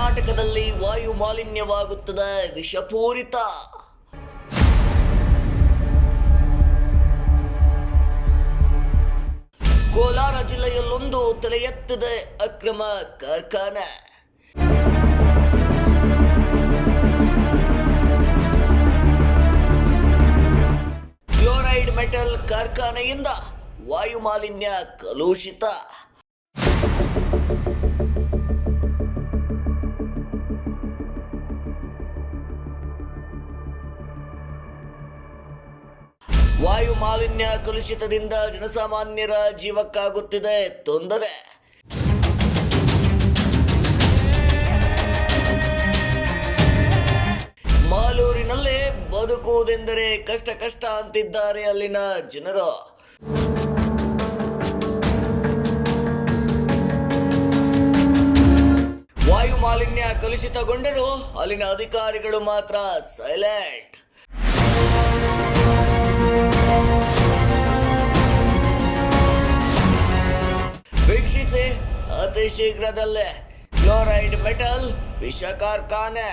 ಕರ್ನಾಟಕದಲ್ಲಿ ವಾಯು ಮಾಲಿನ್ಯವಾಗುತ್ತದೆ. ವಿಷಪೂರಿತ. ಕೋಲಾರ ಜಿಲ್ಲೆಯಲ್ಲೊಂದು ತಲೆ ಎತ್ತಿದೆ ಅಕ್ರಮ ಕಾರ್ಖಾನೆ. ಕ್ಲೋರೈಡ್ ಮೆಟಲ್ ಕಾರ್ಖಾನೆಯಿಂದ ವಾಯು ಮಾಲಿನ್ಯ ಕಲುಷಿತ. ವಾಯು ಮಾಲಿನ್ಯ ಕಲುಷಿತದಿಂದ ಜನಸಾಮಾನ್ಯರ ಜೀವಕ್ಕಾಗುತ್ತಿದೆ ತೊಂದರೆ. ಮಾಲೂರಿನಲ್ಲೇ ಬದುಕುವುದೆಂದರೆ ಕಷ್ಟ ಕಷ್ಟ ಅಂತಿದ್ದಾರೆ ಅಲ್ಲಿನ ಜನರು. ವಾಯು ಮಾಲಿನ್ಯ ಕಲುಷಿತಗೊಂಡರೂ ಅಲ್ಲಿನ ಅಧಿಕಾರಿಗಳು ಮಾತ್ರ ಸೈಲೆಂಟ್ ಅತಿ ಶೀಘ್ರದಲ್ಲೇ ಕ್ಲೋರೈಡ್ ಮೆಟಲ್ ವಿಷ ಕಾರ್ಖಾನೆ